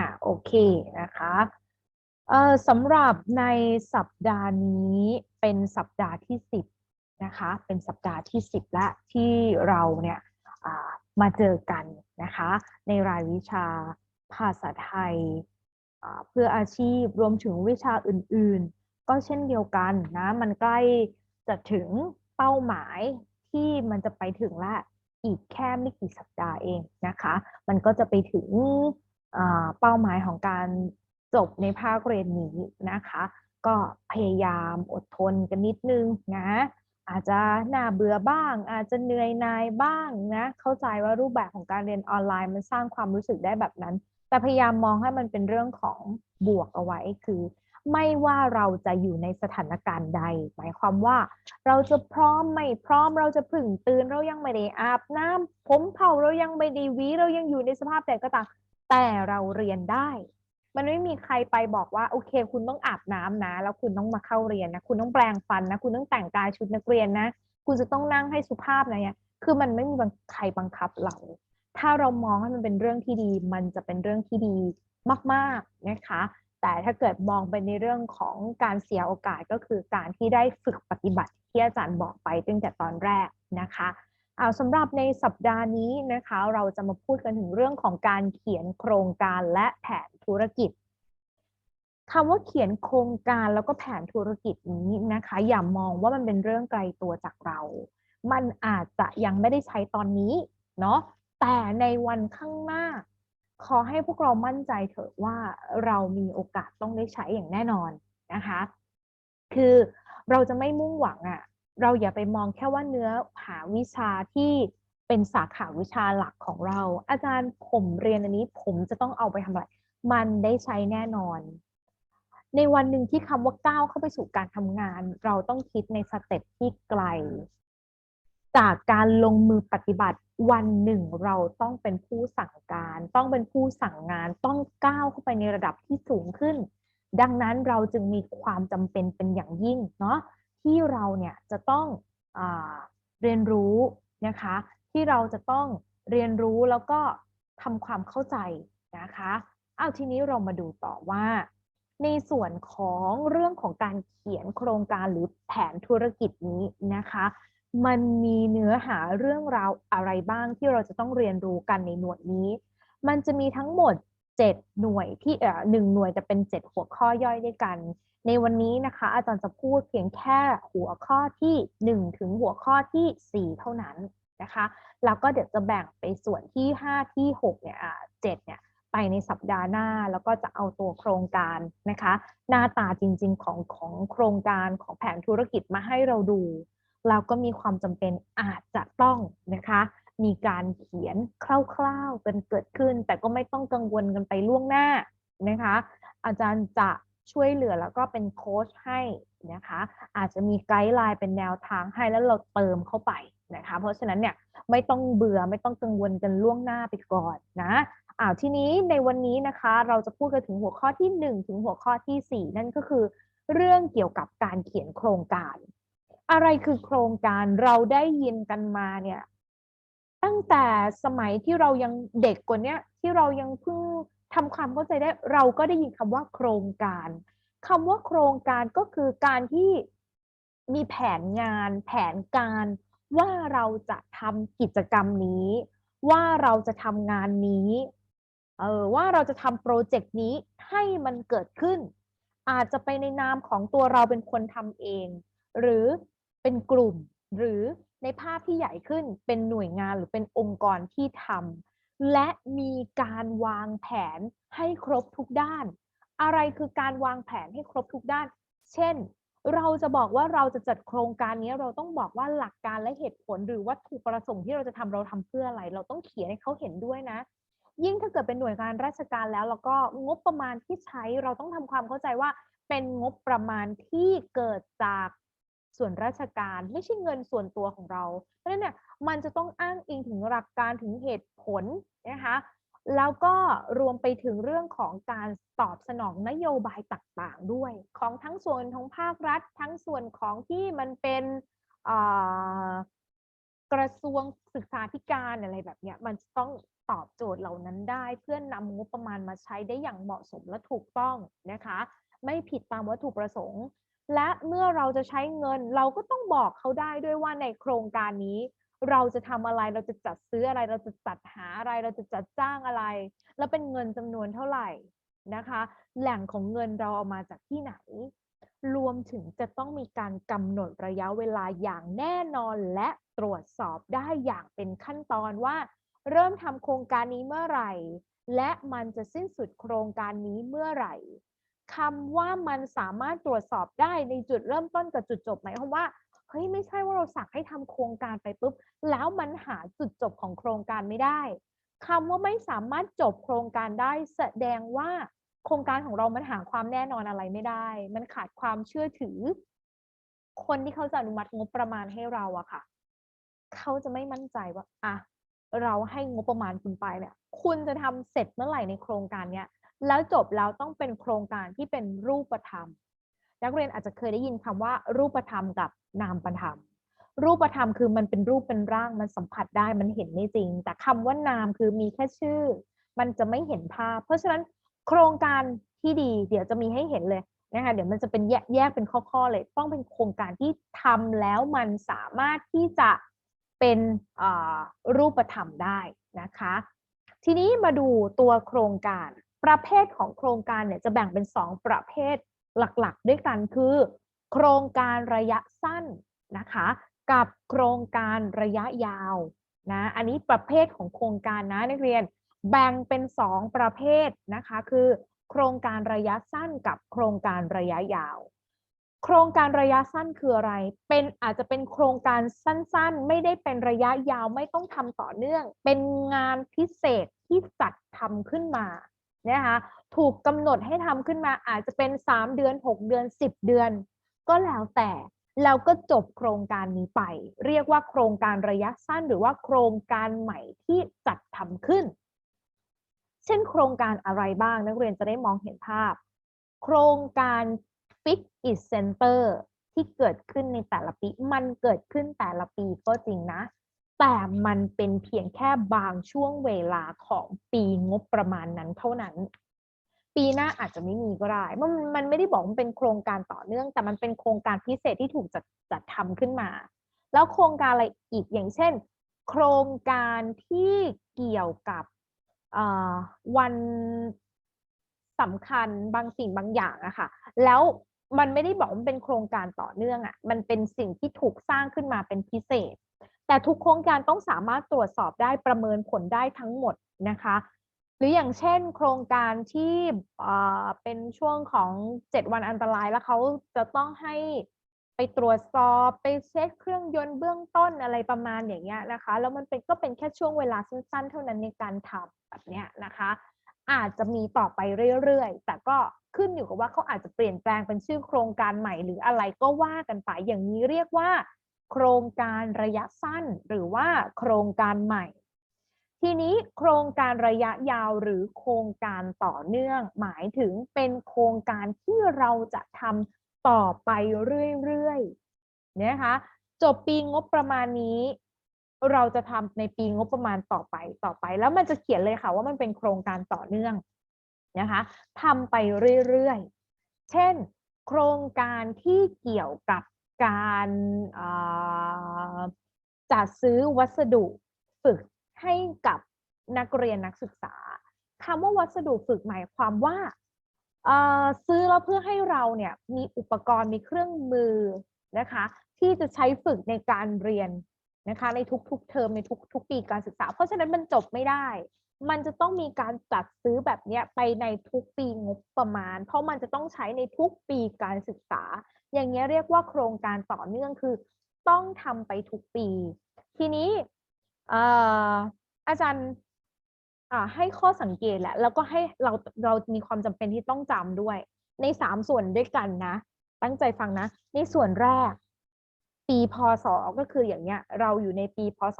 อะโอเคนะคะเอ่อสำหรับในสัปดาห์นี้เป็นสัปดาห์ที่ 10นะคะเป็นสัปดาห์ที่ 10 และที่เราเนี่ยมาเจอกันนะคะในรายวิชาภาษาไทยเพื่ออาชีพรวมถึงวิชาอื่นๆ ก็เช่นเดียวกันนะมันใกล้จะถึงเป้าหมายที่มันจะไปถึงละอีกแค่ไม่กี่สัปดาห์เองนะคะ มันก็จะไปถึง เป้าหมายของการจบในภาคเรียนนี้นะคะ ก็พยายามอดทนกันนิดนึงนะอาจจะน่าเบื่อบ้าง อาจจะเหนื่อยนายบ้างนะเข้าใจว่ารูปแบบของการเรียนออนไลน์มันสร้างความรู้สึกได้แบบนั้น แต่พยายามมองให้มันเป็นเรื่องของบวกเอาไว้คือ ไม่ว่าเราจะอยู่ในสถานการณ์ใด หมายความว่า เราจะพร้อมไม่พร้อมเราจะผึ่งตื่นเรายังไม่ได้อาบน้ำผมเผาเรายังไม่ได้วีเรายังอยู่ในสภาพแต่ก็ตาม แต่เราเรียนได้ มันไม่มีใครไปบอกว่าโอเค คุณต้องอาบน้ำนะ แล้วคุณต้องมาเข้าเรียนนะ คุณต้องแปลงฟันนะ คุณต้องแต่งกายชุดนักเรียนนะ คุณจะต้องนั่งให้สุภาพนะเนี่ย คือมันไม่มีใครบังคับเรา ถ้าเรามองให้มันเป็นเรื่องที่ดี มันจะเป็นเรื่องที่ดีมากๆนะคะ แต่ถ้าเกิดมองไปในเรื่องของการเสียโอกาสก็คือการที่ได้ฝึกปฏิบัติที่อาจารย์บอกไปตั้งแต่ตอนแรกนะคะ สำหรับในสัปดาห์นี้นะคะเราจะมาพูดกันถึงเรื่องของการเขียนโครงการและแผนธุรกิจคำว่าเขียนโครงการแล้วก็แผนธุรกิจนี้นะคะ อย่ามองว่ามันเป็นเรื่องไกลตัวจากเรา มันอาจจะยังไม่ได้ใช้ตอนนี้เนาะแต่ในวันข้างหน้า ขอให้พวกเรามั่นใจเถอะว่าเรามีโอกาสต้องได้ใช้อย่างแน่นอนนะคะ คือเราจะไม่มุ่งหวังอะ่ะ เราอย่าไปมองแค่ว่าเนื้อหาวิชาที่เป็นสาขาวิชาหลักของเรา อาจารย์ผมเรียนอันนี้ผมจะต้องเอาไปทำอะไร มันได้ใช้แน่นอน ในวันหนึ่งที่คำว่าก้าวเข้าไปสู่การทำงาน เราต้องคิดในสเต็ปที่ไกล จากการลงมือปฏิบัติวันหนึ่งเราต้องเป็นผู้สั่งการ ต้องเป็นผู้สั่งงานต้องก้าวเข้าไปในระดับที่สูงขึ้น ดังนั้นเราจึงมีความจำเป็นเป็นอย่างยิ่งเนาะ ที่เราเนี่ยจะต้องอเรียนรู้นะคะ ที่เราจะต้องเรียนรู้แล้วก็ทำความเข้าใจนะคะเอาทีนี้เรามาดูต่อว่า ในส่วนของเรื่องของการเขียนโครงการหรือแผนธุรกิจนี้นะคะ มันมีเนื้อหาเรื่องราวอะไรบ้างที่เราจะต้องเรียนรู้กันในหน่วยนี้ มันจะมีทั้งหมด 7 หน่วยที่เอ่อหนึ่งหน่วยจะเป็น 7 หัวข้อย่อยด้วยกัน ในวันนี้นะคะ อาจารย์จะพูดเพียงแค่หัวข้อที่ 1 ถึงหัวข้อที่ 4 เท่านั้นนะคะ แล้วก็เดี๋ยวจะแบ่งไปส่วนที่ 5 ที่ 6 เนี่ยอ่า7เนี่ยไปในสัปดาห์หน้าแล้วก็จะเอาตัวโครงการนะคะ หน้าตาจริงๆของของโครงการของแผนธุรกิจมาให้เราดูเราก็มีความจำเป็นอาจจะต้องนะคะ มีการเขียนคร่าวๆกันเกิดขึ้น แต่ก็ไม่ต้องกังวลกันไปล่วงหน้านะคะ อาจารย์จะ ช่วยเหลือแล้วก็เป็นโค้ชให้นะคะ อาจจะมีไกด์ไลน์เป็นแนวทางให้แล้วเราเติมเข้าไปนะคะ เพราะฉะนั้นเนี่ยไม่ต้องเบื่อไม่ต้องกังวลกันล่วงหน้าไปก่อนนะอ้าวทีนี้ในวันนี้นะคะเราจะพูดกันถึงหัวข้อที่ 1 ถึงหัวข้อที่ 4 นั่นก็คือ เรื่องเกี่ยวกับการเขียนโครงการ อะไรคือโครงการเราได้ยินกันมาเนี่ยตั้งแต่สมัยที่เรายังเด็กกว่านี้ที่เรายังเพิ่ง ทำความเข้าใจได้เราก็ได้ยินคำว่าโครงการคำว่าโครงการก็คือการที่มีแผนงาน แผนการว่าเราจะทำกิจกรรมนี้ ว่าเราจะทำงานนี้เออว่าเราจะทำโปรเจกต์นี้ให้มันเกิดขึ้น อาจจะไปในนามของตัวเราเป็นคนทำเอง หรือเป็นกลุ่ม หรือในภาพที่ใหญ่ขึ้นเป็นหน่วยงานหรือเป็นองค์กรที่ทำ และมีการวางแผนให้ครบทุกด้าน อะไรคือการวางแผนให้ครบทุกด้าน เช่น เราจะบอกว่าเราจะจัดโครงการนี้เราต้องบอกว่าหลักการและเหตุผลหรือวัตถุประสงค์ที่เราจะทำเราทำเพื่ออะไร เราต้องเขียนให้เขาเห็นด้วยนะ ยิ่งถ้าเกิดเป็นหน่วยงานราชการแล้ว แล้วก็งบประมาณที่ใช้เราต้องทำความเข้าใจว่าเป็นงบประมาณที่เกิดจาก ส่วนราชการไม่ใช่เงินส่วนตัวของเรา เพราะฉะนั้นเนี่ยมันจะต้องอ้างอิงถึงหลักการถึงเหตุผลนะคะแล้วก็รวมไปถึงเรื่องของการตอบสนองนโยบายต่างๆด้วย ของทั้งส่วนของภาครัฐ ทั้งส่วนของที่มันเป็นกระทรวงศึกษาธิการอะไรแบบเนี้ยมันต้องตอบโจทย์เหล่านั้นได้ เพื่อนำงบประมาณมาใช้ได้อย่างเหมาะสมและถูกต้องนะคะ ไม่ผิดตามวัตถุประสงค์ และเมื่อเราจะใช้เงิน เราก็ต้องบอกเขาได้ด้วยว่าในโครงการนี้ เราจะทำอะไรเราจะจัดซื้ออะไร เราจะจัดหาอะไร เราจะจัดจ้างอะไร แล้วเป็นเงินจำนวนเท่าไหร่นะคะ แหล่งของเงินเราเอามาจากที่ไหน รวมถึงจะต้องมีการกำหนดระยะเวลาอย่างแน่นอนและตรวจสอบได้อย่างเป็นขั้นตอนว่า เริ่มทำโครงการนี้เมื่อไหร่ และมันจะสิ้นสุดโครงการนี้เมื่อไหร่ คำว่ามันสามารถตรวจสอบได้ในจุดเริ่มต้นกับจุดจบหมายความว่าเฮ้ยไม่ใช่ว่าเราสั่งให้ทำโครงการไปปุ๊บ แล้วมันหาจุดจบของโครงการไม่ได้คำว่าไม่สามารถจบโครงการได้แสดงว่าโครงการของเรามันหาความแน่นอนอะไรไม่ได้ มันขาดความเชื่อถือ คนที่เขาจะอนุมัติงบประมาณให้เราอะค่ะ เขาจะไม่มั่นใจว่า อะ เราให้งบประมาณคุณไปเนี่ย คุณจะทำเสร็จเมื่อไหร่ในโครงการเนี้ย แล้วจบแล้วต้องเป็นโครงการที่เป็นรูปธรรม นักเรียนอาจจะเคยได้ยินคำว่า รูปธรรมกับนามธรรม รูปธรรมคือมันเป็นรูปเป็นร่างมันสัมผัสได้มันเห็นได้จริง แต่คำว่านามคือมีแค่ชื่อ มันจะไม่เห็นภาพ เพราะฉะนั้นโครงการที่ดีเดี๋ยวจะมีให้เห็นเลยนะคะเดี๋ยวมันจะเป็นแยกแยกเป็นข้อๆเลย ต้องเป็นโครงการที่ทำแล้วมันสามารถที่จะเป็นรูปธรรมได้นะคะ ทีนี้มาดูตัวโครงการ ประเภทของโครงการเนี่ยจะแบ่งเป็น 2 ประเภทหลักๆ ด้วยกันคือ โครงการระยะสั้นนะคะ กับโครงการระยะยาวนะอันนี้ประเภทของโครงการนะนักเรียนแบ่งเป็น 2 ประเภทนะคะคือ โครงการระยะสั้นกับโครงการระยะยาว โครงการระยะสั้นคืออะไร เป็นอาจจะเป็นโครงการสั้นๆ ไม่ได้เป็นระยะยาวไม่ต้องทำต่อเนื่อง เป็นงานพิเศษที่จัดทำขึ้นมา นะคะ ถูกกำหนดให้ทำขึ้นมาอาจจะเป็น 3 เดือน 6 เดือน 10 เดือน ก็แล้วแต่แล้วก็จบโครงการนี้ไป เรียกว่าโครงการระยะสั้นหรือว่าโครงการใหม่ที่จัดทำขึ้น เช่นโครงการอะไรบ้างนักเรียนจะได้มองเห็นภาพ โครงการ Fix It Center ที่เกิดขึ้นในแต่ละปี มันเกิดขึ้นแต่ละปีก็จริงนะ แต่มันเป็นเพียงแค่บางช่วงเวลาของปีงบประมาณนั้นเท่านั้น ปีหน้าอาจจะไม่มีก็ได้มันมันไม่ได้บอกมันเป็นโครงการต่อเนื่อง แต่มันเป็นโครงการพิเศษที่ถูกจัดจัดทำขึ้นมา แล้วโครงการอะไรอีกอย่างเช่น โครงการที่เกี่ยวกับวันสำคัญบางสิ่งบางอย่างอะค่ะ แล้วมันไม่ได้บอกว่ามันเป็นโครงการต่อเนื่องอะมันเป็นสิ่งที่ถูกสร้างขึ้นมาเป็นพิเศษ แต่ทุกโครงการต้องสามารถตรวจสอบได้ประเมินผลได้ทั้งหมดนะคะ หรืออย่างเช่น โครงการที่เป็นช่วงของ 7 วันอันตรายแล้วเขาจะต้องให้ไปตรวจสอบไปเช็คเครื่องยนต์เบื้องต้นอะไรประมาณอย่างเงี้ยนะคะ แล้วมันเป็นก็เป็นแค่ช่วงเวลาสั้นๆ เท่านั้นในการทำแบบเนี้ยนะคะ อาจจะมีต่อไปเรื่อยๆ แต่ก็ขึ้นอยู่กับว่าเขาอาจจะเปลี่ยนแปลงเป็นชื่อโครงการใหม่หรืออะไรก็ว่ากันไปอย่างนี้เรียกว่า โครงการระยะสั้น หรือว่าโครงการใหม่ ทีนี้โครงการระยะยาวหรือโครงการต่อเนื่อง หมายถึงเป็นโครงการที่เราจะทำต่อไปเรื่อยๆนะคะจบปีงบประมาณนี้ เราจะทำในปีงบประมาณต่อไปต่อไป แล้วมันจะเขียนเลยค่ะว่ามันเป็นโครงการต่อเนื่องนะคะทำไปเรื่อยๆ เช่น โครงการที่เกี่ยวกับ การจัดซื้อวัสดุฝึกให้กับนักเรียนนักศึกษาคำว่าวัสดุฝึกหมายความว่าซื้อแล้วเพื่อให้เราเนี่ยมีอุปกรณ์มีเครื่องมือนะคะที่จะใช้ฝึกในการเรียนนะคะในทุกๆเทอมในทุกๆปีการศึกษา เพราะฉะนั้นมันจบไม่ได้ มันจะต้องมีการจัดซื้อแบบเนี้ยไปในทุกปีงบประมาณ เพราะมันจะต้องใช้ในทุกปีการศึกษา อย่างเงี้ยเรียกว่าโครงการต่อเนื่องคือ ต้องทำไปทุกปี ทีนี้เอ่ออาจารย์อ่าให้ข้อสังเกตแหละแล้วก็ให้เราเรามีความจำเป็นที่ต้องจำด้วย ในสามส่วนด้วยกันนะ ตั้งใจฟังนะ ในส่วนแรก ปีพศก็คืออย่างเงี้ย เราอยู่ในปีพศ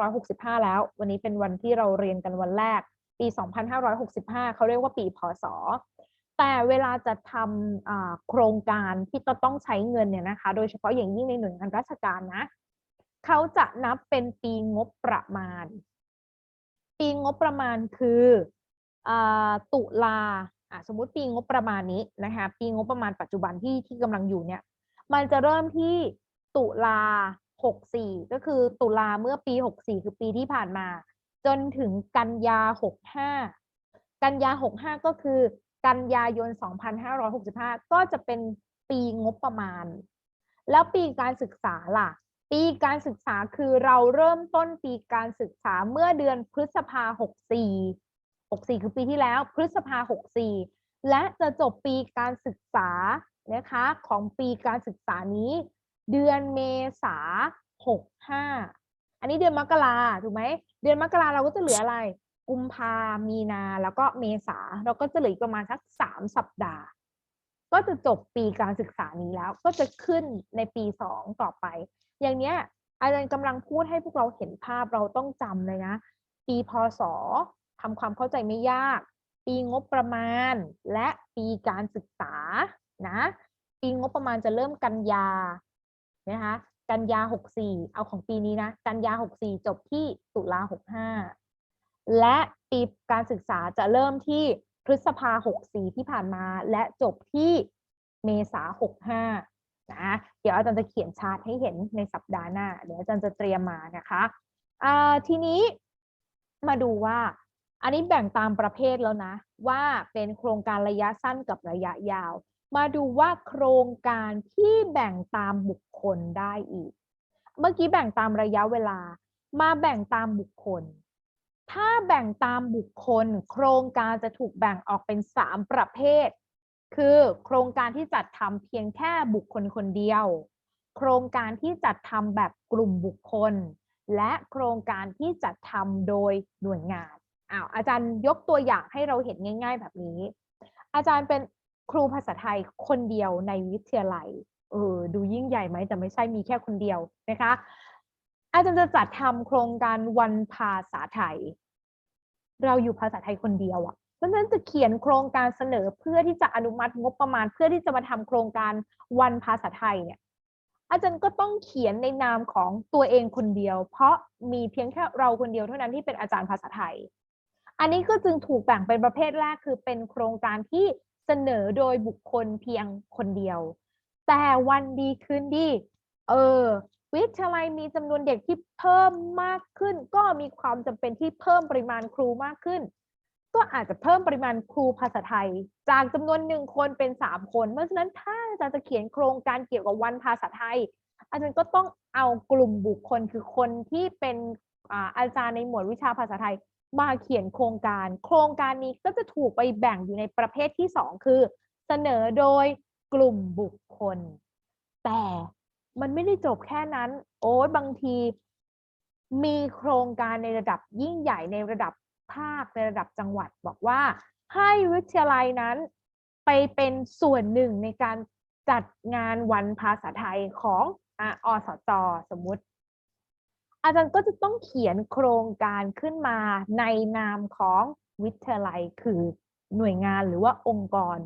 2565 แล้ว วันนี้เป็นวันที่เราเรียนกันวันแรก ปี 2565 เขาเรียกว่าปีพศ แต่เวลาจะทำโครงการที่จะต้องใช้เงินเนี่ยนะคะ โดยเฉพาะอย่างยิ่งในหน่วยงานราชการนะเขาจะนับเป็นปีงบประมาณ ปีงบประมาณคืออตุลาสมมติปีงบประมาณนี้นะคะ ปีงบประมาณปัจจุบันที่ที่กำลังอยู่เนี่ย มันจะเริ่มที่ตุลา64 ก็คือตุลาเมื่อปี 64 คือปีที่ผ่านมา จนถึงกันยา 65 กันยา 65 ก็คือ กันยายน 2565 ก็จะเป็นปีงบประมาณ แล้วปีการศึกษาล่ะ ปีการศึกษาคือเราเริ่มต้นปีการศึกษาเมื่อเดือนพฤษภา 64 64 คือปีที่แล้ว พฤษภา 64 และจะจบปีการศึกษานะคะของปีการศึกษานี้ เดือนเมษา 65 อันนี้เดือนมกราถูกไหม เดือนมกราเราก็จะเหลืออะไร กุมภามีนาแล้วก็เมษาเราก็จะเหลืออีกประมาณสัก3สัปดาห์ ก็จะจบปีการศึกษานี้แล้ว ก็จะขึ้นในปี2ต่อไป อย่างเนี้ยอาจารย์กำลังพูดให้พวกเราเห็นภาพเราต้องจำเลยนะ ปีพศทำความเข้าใจไม่ยาก ปีงบประมาณ และปีการศึกษานะปีงบประมาณจะเริ่มกันยานะคะกันยา 64 เอาของปีนี้นะ กันยา 64 จบที่ตุลา 65 และปีการศึกษาจะเริ่มที่พฤษภา 64 ที่ผ่านมา และจบที่เมษา 65 นะ เดี๋ยวอาจารย์จะเขียนชาร์ตให้เห็นในสัปดาห์หน้า เดี๋ยวอาจารย์จะเตรียมมานะคะทีนี้มาดูว่า อันนี้แบ่งตามประเภทแล้วนะ ว่าเป็นโครงการระยะสั้นกับระยะยาว มาดูว่าโครงการที่แบ่งตามบุคคลได้อีก เมื่อกี้แบ่งตามระยะเวลา มาแบ่งตามบุคคล ถ้าแบ่งตามบุคคล โครงการจะถูกแบ่งออกเป็น 3 ประเภท คือโครงการที่จัดทำเพียงแค่บุคคลคนเดียว โครงการที่จัดทำแบบกลุ่มบุคคล และโครงการที่จัดทำโดยหน่วยงานอ้าวอาจารย์ยกตัวอย่างให้เราเห็นง่าย ๆ แบบนี้ อาจารย์เป็นครูภาษาไทยคนเดียวในวิทยาลัยเออดูยิ่งใหญ่ไหมแต่ไม่ใช่มีแค่คนเดียวนะคะ อาจารย์จะจัดทำโครงการวันภาษาไทย เราอยู่ภาษาไทยคนเดียวอะ่ะเพราะฉะนั้นจะเขียนโครงการเสนอเพื่อที่จะอนุมัติงบประมาณ เพื่อที่จะมาทำโครงการวันภาษาไทยเนี่ย อาจารย์ก็ต้องเขียนในนามของตัวเองคนเดียว เพราะมีเพียงแค่เราคนเดียวเท่านั้นที่เป็นอาจารย์ภาษาไทย อันนี้ก็จึงถูกแบ่งเป็นประเภทแรกคือเป็นโครงการที่เสนอโดยบุคคลเพียงคนเดียว แต่วันดีคืนดี เออ วิทยาลัยมีจำนวนเด็กที่เพิ่มมากขึ้น ก็มีความจำเป็นที่เพิ่มปริมาณครูมากขึ้น ก็อาจจะเพิ่มปริมาณครูภาษาไทย จากจำนวนหนึ่งคนเป็นสามคน เพราะฉะนั้นถ้าอาจารย์จะเขียนโครงการเกี่ยวกับวันภาษาไทย อาจารย์ก็ต้องเอากลุ่มบุคคลคือคนที่เป็นอาอาจารย์ในหมวดวิชาภาษาไทยมาเขียนโครงการ โครงการนี้ก็จะถูกไปแบ่งอยู่ในประเภทที่สองคือ เสนอโดยกลุ่มบุคคล แต่ มันไม่ได้จบแค่นั้น โอ้ยบางที มีโครงการในระดับยิ่งใหญ่ในระดับภาคในระดับจังหวัดบอกว่า ให้วิทยาลัยนั้นไปเป็นส่วนหนึ่งในการจัดงานวันภาษาไทยของออสจสมมุติ อาจารย์ก็จะต้องเขียนโครงการขึ้นมาในนามของวิทยาลัยคือหน่วยงานหรือว่าองค์กร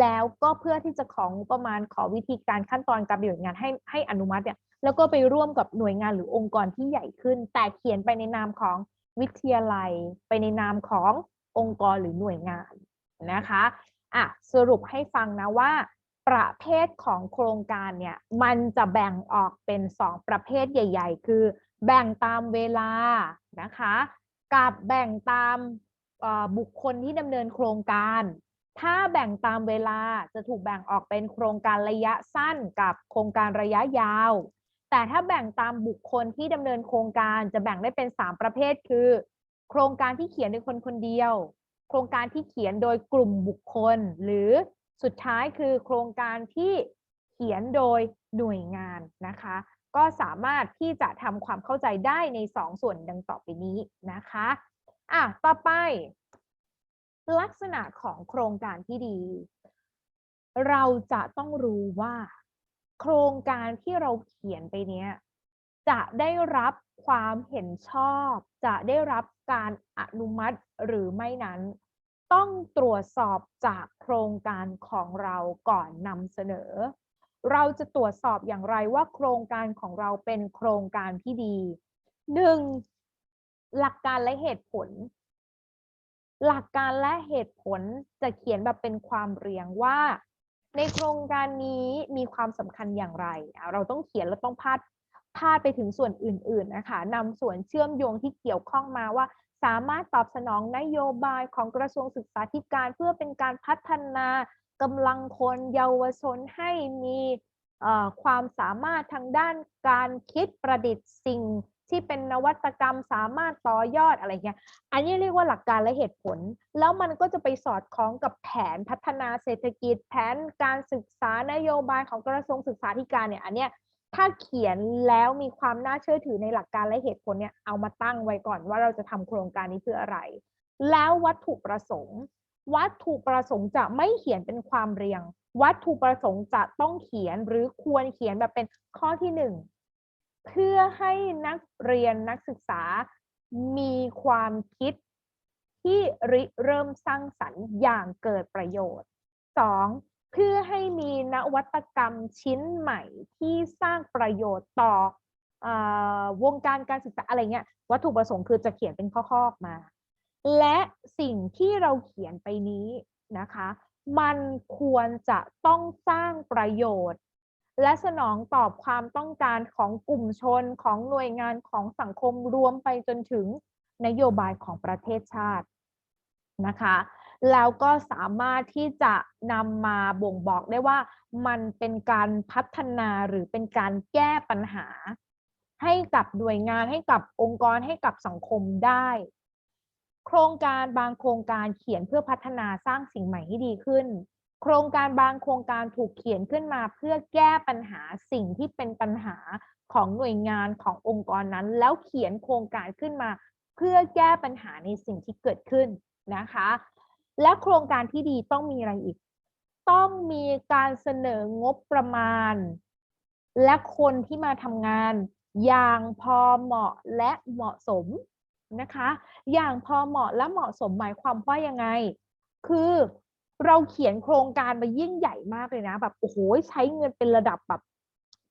แล้วก็เพื่อที่จะของบประมาณขอวิธีการขั้นตอนการปฏิบัติงานให้ให้อนุมัติเนี่ยแล้วก็ไปร่วมกับหน่วยงานหรือองค์กรที่ใหญ่ขึ้น แต่เขียนไปในนามของวิทยาลัย ไปในนามขององค์กรหรือหน่วยงานนะคะอะสรุปให้ฟังนะว่า ประเภทของโครงการเนี่ยมันจะแบ่งออกเป็น 2 ประเภทใหญ่ ๆ คือ แบ่งตามเวลานะคะ กับแบ่งตามบุคคลที่ดำเนินโครงการ ถ้าแบ่งตามเวลาจะถูกแบ่งออกเป็นโครงการระยะสั้นกับโครงการระยะยาว แต่ถ้าแบ่งตามบุคคลที่ดำเนินโครงการจะแบ่งได้เป็น 3 ประเภท คือ โครงการที่เขียนโดยคนคนเดียว โครงการที่เขียนโดยกลุ่มบุคคล หรือสุดท้ายคือโครงการที่เขียนโดยหน่วยงานนะคะ ก็สามารถที่จะทำความเข้าใจได้ใน 2ส่วนดังต่อไปนี้นะคะอะต่อไป ลักษณะของโครงการที่ดี เราจะต้องรู้ว่า โครงการที่เราเขียนไปเนี้ยจะได้รับความเห็นชอบ จะได้รับการอนุมัติหรือไม่นั้น ต้องตรวจสอบจากโครงการของเราก่อนนำเสนอ เราจะตรวจสอบอย่างไรว่าโครงการของเราเป็นโครงการที่ดีหนึ่งหลักการและเหตุผล หลักการและเหตุผลจะเขียนแบบเป็นความเรียงว่า ในโครงการนี้มีความสำคัญอย่างไร เราต้องเขียนแล้วต้องพาดพาดไปถึงส่วนอื่นๆนะคะนำส่วนเชื่อมโยงที่เกี่ยวข้องมาว่า สามารถตอบสนองนโยบายของกระทรวงศึกษาธิการเพื่อเป็นการพัฒนากำลังคนเยาวชนให้มีความสามารถทางด้านการคิดประดิษฐ์สิ่ง ที่เป็นนวัตกรรมสามารถต่อยอดอะไรเงี้ย อันนี้เรียกว่าหลักการและเหตุผล แล้วมันก็จะไปสอดคล้องกับแผนพัฒนาเศรษฐกิจ แผนการศึกษานโยบายของกระทรวงศึกษาธิการเนี่ย อันเนี้ยถ้าเขียนแล้วมีความน่าเชื่อถือในหลักการและเหตุผลเนี่ย เอามาตั้งไว้ก่อนว่าเราจะทำโครงการนี้เพื่ออะไร แล้ววัตถุประสงค์ วัตถุประสงค์จะไม่เขียนเป็นความเรียง วัตถุประสงค์จะต้องเขียนหรือควรเขียนแบบเป็นข้อที่หนึ่ง เพื่อให้นักเรียนนักศึกษามีความคิดที่ริเริ่มสร้างสรรค์อย่างเกิดประโยชน์ 2. เพื่อให้มีนวัตกรรมชิ้นใหม่ที่สร้างประโยชน์ต่ออวงการการศึกษาอะไรเงี้ยวัตถุประสงค์คือจะเขียนเป็นข้อๆออกมา และสิ่งที่เราเขียนไปนี้นะคะ มันควรจะต้องสร้างประโยชน์ และสนองตอบความต้องการของกลุ่มชนของหน่วยงานของสังคมรวมไปจนถึงนโยบายของประเทศชาตินะคะแล้วก็สามารถที่จะนำมาบ่งบอกได้ว่ามันเป็นการพัฒนาหรือเป็นการแก้ปัญหา ให้กับหน่วยงานให้กับองค์กรให้กับสังคมได้ โครงการบางโครงการเขียนเพื่อพัฒนาสร้างสิ่งใหม่ให้ดีขึ้น โครงการบางโครงการถูกเขียนขึ้นมาเพื่อแก้ปัญหาสิ่งที่เป็นปัญหาของหน่วยงานขององค์กรนั้น แล้วเขียนโครงการขึ้นมา เพื่อแก้ปัญหาในสิ่งที่เกิดขึ้นนะคะ และโครงการที่ดีต้องมีอะไรอีก ต้องมีการเสนองบประมาณ และคนที่มาทำงาน อย่างพอเหมาะและเหมาะสมนะคะ อย่างพอเหมาะและเหมาะสมหมายความว่ายังไง คือ เราเขียนโครงการมายิ่งใหญ่มากเลยนะ แบบโอ้โหใช้เงินเป็นระดับแบบ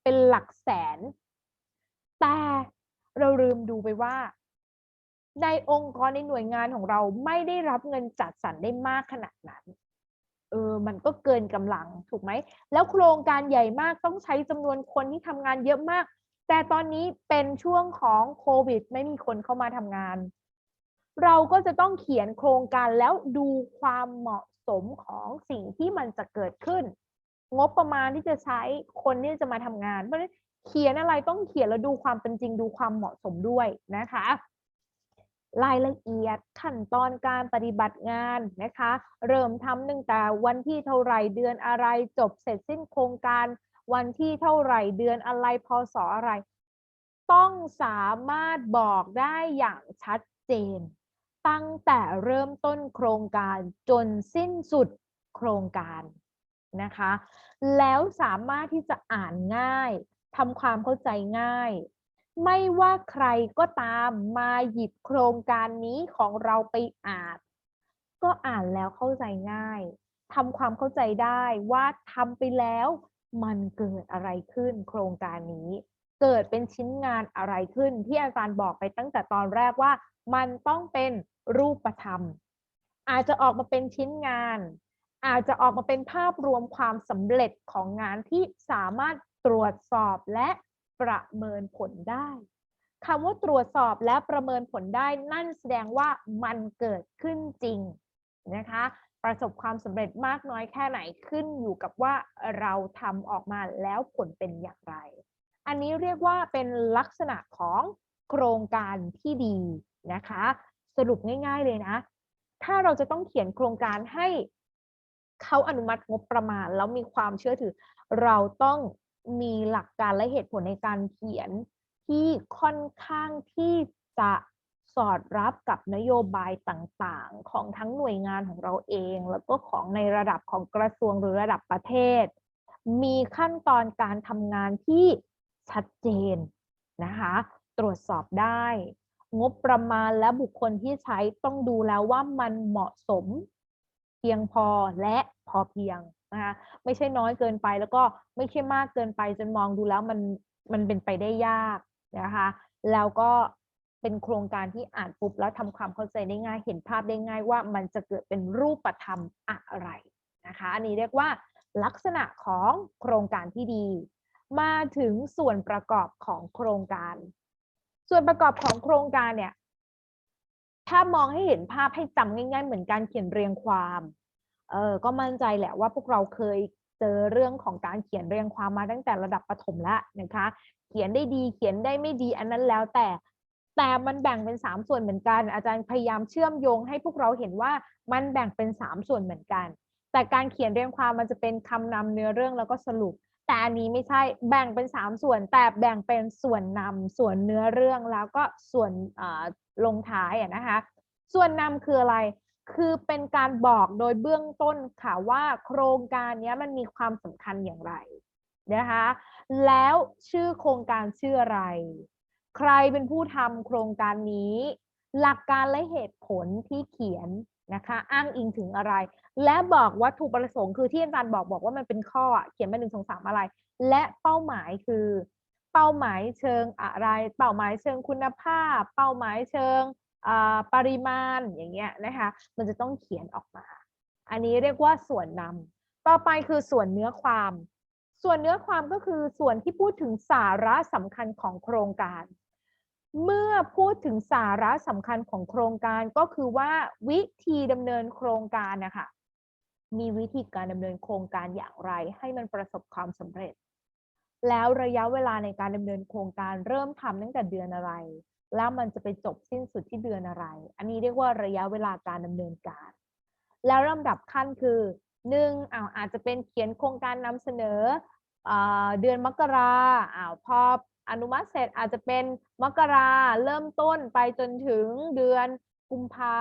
เป็นหลักแสน แต่เราลืมดูไปว่า ในองค์กรในหน่วยงานของเราไม่ได้รับเงินจัดสรรได้มากขนาดนั้น เออ มันก็เกินกำลังถูกไหม แล้วโครงการใหญ่มากต้องใช้จำนวนคนที่ทำงานเยอะมาก แต่ตอนนี้เป็นช่วงของโควิด ไม่มีคนเข้ามาทำงานเราก็จะต้องเขียนโครงการแล้วดูความเหมาะ สมของสิ่งที่มันจะเกิดขึ้น งบประมาณที่จะใช้คนที่จะมาทำงาน เพราะฉะนั้นเขียนอะไรต้องเขียนแล้วดูความเป็นจริงดูความเหมาะสมด้วยนะคะ รายละเอียดขั้นตอนการปฏิบัติงานนะคะ เริ่มทำตั้งแต่วันที่เท่าไหร่เดือนอะไรจบเสร็จสิ้นโครงการวันที่เท่าไหร่เดือนอะไรพศอะไร ต้องสามารถบอกได้อย่างชัดเจน ตั้งแต่เริ่มต้นโครงการจนสิ้นสุดโครงการนะคะ แล้วสามารถที่จะอ่านง่ายทำความเข้าใจง่าย ไม่ว่าใครก็ตามมาหยิบโครงการนี้ของเราไปอ่าน ก็อ่านแล้วเข้าใจง่ายทำความเข้าใจได้ว่าทำไปแล้วมันเกิดอะไรขึ้นโครงการนี้ เกิดเป็นชิ้นงานอะไรขึ้นที่อาจารย์บอกไปตั้งแต่ตอนแรกว่า มันต้องเป็น รูปธรรม อาจจะออกมาเป็นชิ้นงาน อาจจะออกมาเป็นภาพรวมความสำเร็จของงานที่สามารถตรวจสอบและประเมินผลได้คำว่าตรวจสอบและประเมินผลได้นั่นแสดงว่ามันเกิดขึ้นจริงนะคะ ประสบความสำเร็จมากน้อยแค่ไหนขึ้นอยู่กับว่าเราทำออกมาแล้วผลเป็นอย่างไร อันนี้เรียกว่าเป็นลักษณะของโครงการที่ดีนะคะ สรุปง่ายๆเลยนะ ถ้าเราจะต้องเขียนโครงการให้เขาอนุมัติงบประมาณ แล้วมีความเชื่อถือ เราต้องมีหลักการและเหตุผลในการเขียนที่ค่อนข้างที่จะสอดรับกับนโยบายต่างๆ ของทั้งหน่วยงานของเราเอง แล้วก็ของในระดับของกระทรวงหรือระดับประเทศ มีขั้นตอนการทำงานที่ชัดเจนนะคะ ตรวจสอบได้ งบประมาณและบุคคลที่ใช้ต้องดูแล้วว่ามันเหมาะสมเพียงพอและพอเพียงนะคะไม่ใช่น้อยเกินไปแล้วก็ไม่ใช่มากเกินไปจนมองดูแล้วมันมันเป็นไปได้ยากนะคะแล้วก็เป็นโครงการที่อ่านปุ๊บแล้วทำความเข้าใจได้ง่ายเห็นภาพได้ง่ายว่ามันจะเกิดเป็นรูปธรรมอะไรนะคะ อันนี้เรียกว่าลักษณะของโครงการที่ดี มาถึงส่วนประกอบของโครงการ ส่วนประกอบของโครงการเนี่ย ถ้ามองให้เห็นภาพให้จำง่าย ๆ เหมือนการเขียนเรียงความเออก็มั่นใจแหละว่าพวกเราเคยเจอเรื่องของการเขียนเรียงความมาตั้งแต่ระดับประถมแล้วนะคะ เขียนได้ดีเขียนได้ไม่ดีอันนั้นแล้วแต่แต่มันแบ่งเป็นสามส่วนเหมือนกัน อาจารย์พยายามเชื่อมโยงให้พวกเราเห็นว่ามันแบ่งเป็นสามส่วนเหมือนกัน แต่การเขียนเรียงความมันจะเป็นคำนำเนื้อเรื่องแล้วก็สรุป แต่อันนี้ไม่ใช่แบ่งเป็นสามส่วนแต่แบ่งเป็นส่วนนำส่วนเนื้อเรื่องแล้วก็ส่วนลงท้ายนะคะ ส่วนนำคืออะไรคือเป็นการบอกโดยเบื้องต้นค่ะว่าโครงการนี้มันมีความสำคัญอย่างไรนะคะ แล้วชื่อโครงการชื่ออะไร ใครเป็นผู้ทำโครงการนี้ หลักการและเหตุผลที่เขียนนะคะ อ้างอิงถึงอะไร และบอกวัตถุประสงค์คือที่อาจารย์บอกบอกว่ามันเป็นข้อเขียนมาหนึ่งสองสามอะไร และเป้าหมายคือ เป้าหมายเชิงอะไร เป้าหมายเชิงคุณภาพ เป้าหมายเชิงปริมาณอย่างเงี้ยนะคะ มันจะต้องเขียนออกมา อันนี้เรียกว่าส่วนนำต่อไปคือส่วนเนื้อความ ส่วนเนื้อความก็คือส่วนที่พูดถึงสาระสำคัญของโครงการ เมื่อพูดถึงสาระสำคัญของโครงการก็คือว่าวิธีดำเนินโครงการนะคะ มีวิธีการดำเนินโครงการอย่างไร ให้มันประสบความสำเร็จ แล้วระยะเวลาในการดำเนินโครงการเริ่มทำตั้งแต่เดือนอะไร แล้วมันจะไปจบสิ้นสุดที่เดือนอะไร อันนี้เรียกว่าระยะเวลาการดำเนินการ แล้วลำดับขั้นคือหนึ่งอาอาจจะเป็นเขียนโครงการนำเสนอเดือนมกราอ้าวพออนุมัติเสร็จอาจจะเป็นมกราเริ่มต้นไปจนถึงเดือน กุมภา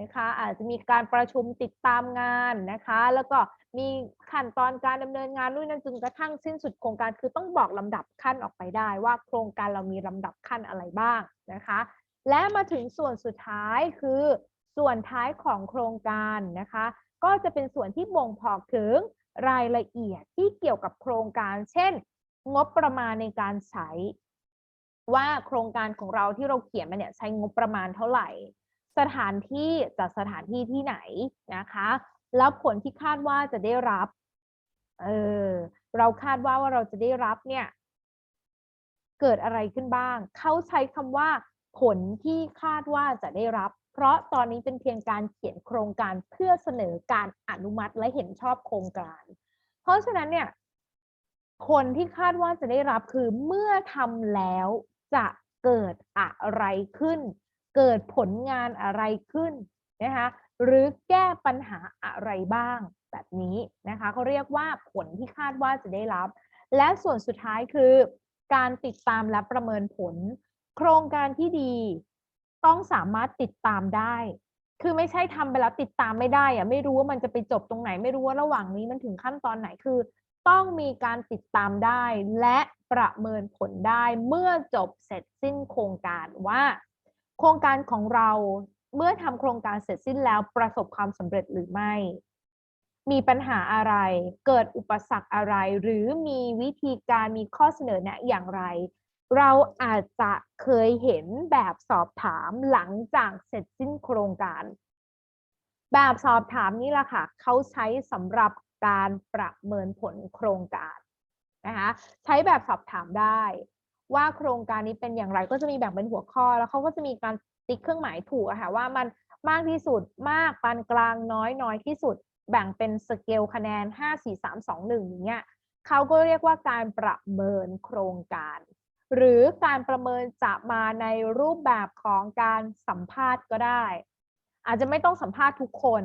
นะคะอาจจะมีการประชุมติดตามงานนะคะ แล้วก็มีขั้นตอนการดำเนินงานนู่นนั่นจนกระทั่งสิ้นสุดโครงการคือต้องบอกลำดับขั้นออกไปได้ว่าโครงการเรามีลำดับขั้นอะไรบ้างนะคะ และมาถึงส่วนสุดท้ายคือส่วนท้ายของโครงการนะคะ ก็จะเป็นส่วนที่บ่งบอกถึงรายละเอียดที่เกี่ยวกับโครงการ เช่น งบประมาณในการใช้ว่าโครงการของเราที่เราเขียนมาเนี่ยใช้งบประมาณเท่าไหร่ สถานที่จัดสถานที่ที่ไหนนะคะ แล้วผลที่คาดว่าจะได้รับ เออเราคาดว่าว่าเราจะได้รับเนี่ย เกิดอะไรขึ้นบ้าง เขาใช้คำว่า ผลที่คาดว่าจะได้รับ เพราะตอนนี้เป็นเพียงการเขียนโครงการเพื่อเสนอการอนุมัติและเห็นชอบโครงการ เพราะฉะนั้นเนี่ยผลที่คาดว่าจะได้รับคือเมื่อทำแล้วจะเกิดอะไรขึ้น เกิดผลงานอะไรขึ้นนะคะหรือแก้ปัญหาอะไรบ้างแบบนี้นะคะเขาเรียกว่าผลที่คาดว่าจะได้รับ และส่วนสุดท้ายคือ การติดตามและประเมินผล โครงการที่ดีต้องสามารถติดตามได้ คือไม่ใช่ทำไปแล้วติดตามไม่ได้อะไม่รู้ว่ามันจะไปจบตรงไหน ไม่รู้ว่าระหว่างนี้มันถึงขั้นตอนไหนคือ ต้องมีการติดตามได้ และประเมินผลได้เมื่อจบเสร็จสิ้นโครงการว่า โครงการของเราเมื่อทำโครงการเสร็จสิ้นแล้วประสบความสำเร็จหรือไม่ มีปัญหาอะไร เกิดอุปสรรคอะไร หรือมีวิธีการมีข้อเสนอแนะอย่างไร เราอาจจะเคยเห็นแบบสอบถามหลังจากเสร็จสิ้นโครงการ แบบสอบถามนี้แหละค่ะเขาใช้สำหรับการประเมินผลโครงการนะคะใช้แบบสอบถามได้ ว่าโครงการนี้เป็นอย่างไรก็จะมีแบ่งเป็นหัวข้อ แล้วเขาก็จะมีการติ๊กเครื่องหมายถูกอะค่ะว่ามันมากที่สุดมากปานกลางน้อยน้อยที่สุด แบ่งเป็นสเกลคะแนน 5 4 3 2 1อย่างเงี้ยเขาก็เรียกว่าการประเมินโครงการ หรือการประเมินจะมาในรูปแบบของการสัมภาษณ์ก็ได้ อาจจะไม่ต้องสัมภาษณ์ทุกคน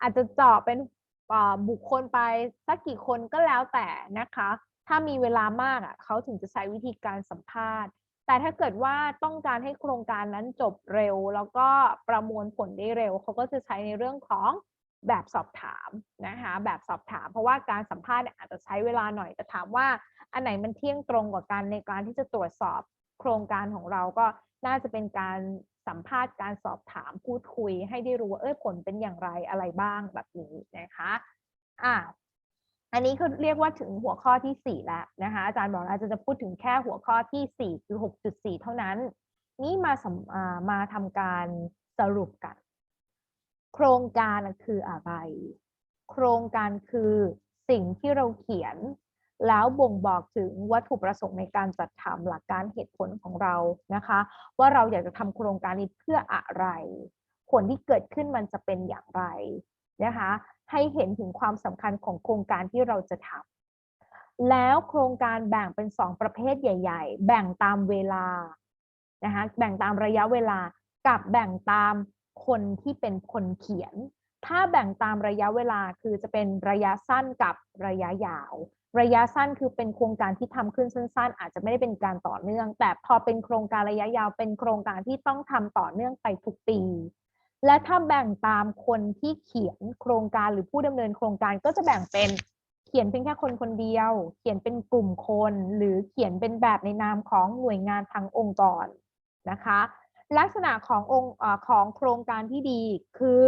อาจจะเจาะเป็นบุคคลไปสักกี่คนก็แล้วแต่นะคะ ถ้ามีเวลามากอะเขาถึงจะใช้วิธีการสัมภาษณ์ แต่ถ้าเกิดว่าต้องการให้โครงการนั้นจบเร็ว แล้วก็ประมวลผลได้เร็ว เขาก็จะใช้ในเรื่องของแบบสอบถามนะคะแบบสอบถาม เพราะว่าการสัมภาษณ์อาจจะใช้เวลาหน่อยแต่ถามว่า อันไหนมันเที่ยงตรงกว่ากันในการที่จะตรวจสอบโครงการของเราก็น่าจะเป็นการสัมภาษณ์การสอบถามพูดคุยให้ได้รู้ว่าเออผลเป็นอย่างไรอะไรบ้างแบบนี้นะคะอะ อันนี้คือเรียกว่าถึงหัวข้อที่สี่แล้วนะคะอาจารย์บอกแล้วอาจารย์จะพูดถึงแค่หัวข้อที่สี่คือหกจุดสี่เท่านั้น นี่มาสำอ่ามาทำการสรุปกัน โครงการคืออะไร โครงการคือสิ่งที่เราเขียน แล้วบ่งบอกถึงวัตถุประสงค์ในการจัดทำหลักการเหตุผลของเรานะคะ ว่าเราอยากจะทำโครงการนี้เพื่ออะไร ผลที่เกิดขึ้นมันจะเป็นอย่างไรนะคะ ให้เห็นถึงความสำคัญของโครงการที่เราจะทำแล้วโครงการแบ่งเป็นสองประเภทใหญ่ ๆ แบ่งตามเวลานะคะแบ่งตามระยะเวลากับแบ่งตามคนที่เป็นคนเขียน ถ้าแบ่งตามระยะเวลาคือจะเป็นระยะสั้นกับระยะยาว ระยะสั้นคือเป็นโครงการที่ทำขึ้นสั้น ๆ อาจจะไม่ได้เป็นการต่อเนื่อง แต่พอเป็นโครงการระยะยาวเป็นโครงการที่ต้องทำต่อเนื่องไปทุกปี และถ้าแบ่งตามคนที่เขียนโครงการหรือผู้ดำเนินโครงการก็จะแบ่งเป็นเขียนเป็นแค่คนคนเดียว เขียนเป็นกลุ่มคน หรือเขียนเป็นแบบในนามของหน่วยงานทางองค์กรนะคะ ลักษณะขององค์ของโครงการที่ดีคือ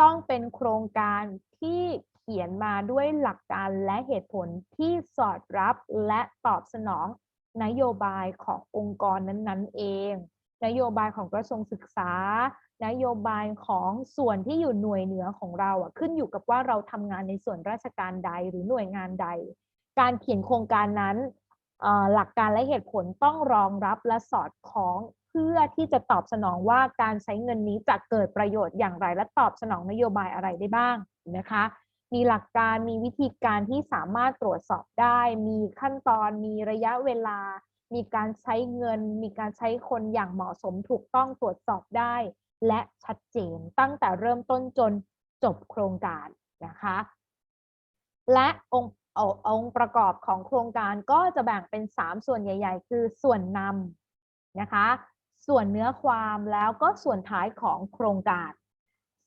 ต้องเป็นโครงการที่เขียนมาด้วยหลักการและเหตุผลที่สอดรับและตอบสนองนโยบายขององค์กรนั้นๆ เอง นโยบายของกระทรวงศึกษา นโยบายของส่วนที่อยู่หน่วยเหนือของเราอะขึ้นอยู่กับว่าเราทำงานในส่วนราชการใดหรือหน่วยงานใด การเขียนโครงการนั้นหลักการและเหตุผลต้องรองรับและสอดคล้องเพื่อที่จะตอบสนองว่าการใช้เงินนี้จะเกิดประโยชน์อย่างไร และตอบสนองนโยบายอะไรได้บ้างนะคะ มีหลักการมีวิธีการที่สามารถตรวจสอบได้ มีขั้นตอนมีระยะเวลา มีการใช้เงิน มีการใช้คนอย่างเหมาะสมถูกต้องตรวจสอบได้ และชัดเจนตั้งแต่เริ่มต้นจนจบโครงการนะคะ และองค์องค์ประกอบของโครงการก็จะแบ่งเป็น 3 ส่วนใหญ่ ๆ คือส่วนนำนะคะ ส่วนเนื้อความแล้วก็ส่วนท้ายของโครงการ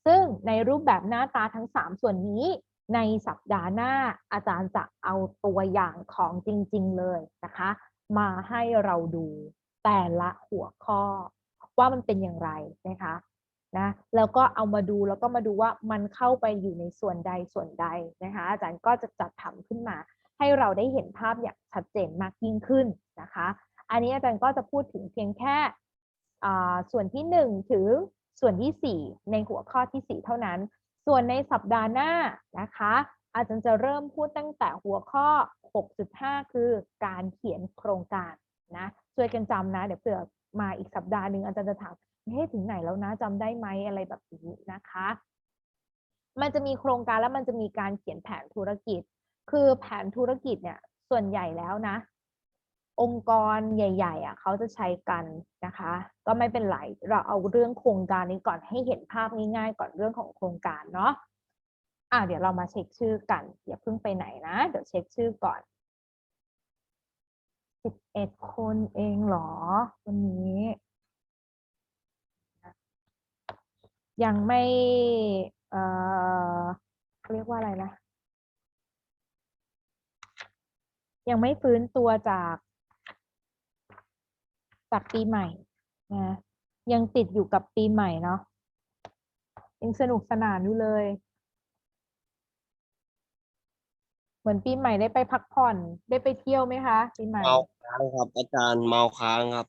ซึ่งในรูปแบบหน้าตาทั้ง 3 ส่วนนี้ในสัปดาห์หน้าอาจารย์จะเอาตัวอย่างของจริง ๆ เลยนะคะ มาให้เราดูแต่ละหัวข้อ ว่ามันเป็นอย่างไรนะคะนะแล้วก็เอามาดูแล้วก็มาดูว่ามันเข้าไปอยู่ในส่วนใดส่วนใดนะคะ อาจารย์ก็จะจัดทำขึ้นมา ให้เราได้เห็นภาพอย่างชัดเจนมากยิ่งขึ้นนะคะ อันนี้อาจารย์ก็จะพูดถึงเพียงแค่อ่าส่วนที่ 1 ถึงส่วนทีสี่4 ในหัวข้อทีสี่ 4 เท่านั้น ส่วนในสัปดาห์หน้านะคะ อาจารย์จะเริ่มพูดตั้งแต่หัวข้อ 6.5 คือการเขียนโครงการนะช่วยกันจำนะ เดี๋ยวเผื่อ มาอีกสัปดาห์หนึ่งอาจารย์จะถามเฮ้ยถึงไหนแล้วนะจำได้ไหมอะไรแบบนี้นะคะ มันจะมีโครงการแล้วมันจะมีการเขียนแผนธุรกิจ คือแผนธุรกิจเนี่ยส่วนใหญ่แล้วนะ องค์กรใหญ่ ๆอะเขาจะใช้กันนะคะ ก็ไม่เป็นไรเราเอาเรื่องโครงการนี้ก่อนให้เห็นภาพง่ายๆก่อนเรื่องของโครงการเนาะอะเดี๋ยวเรามาเช็คชื่อกันอย่าเพิ่งไปไหนนะ เดี๋ยวเช็คชื่อก่อน สิบเอ็ดคนเองเหรอ วันนี้ ยังไม่ เอ่อเรียกว่าอะไรนะ ยังไม่ฟื้นตัวจาก จากปีใหม่นะยังติดอยู่กับปีใหม่เนาะยังสนุกสนานอยู่เลย เหมือนปีใหม่ได้ไปพักผ่อนได้ไปเที่ยวไหมคะปีใหม่ เมาค้างครับ อาจารย์เมาค้างครับ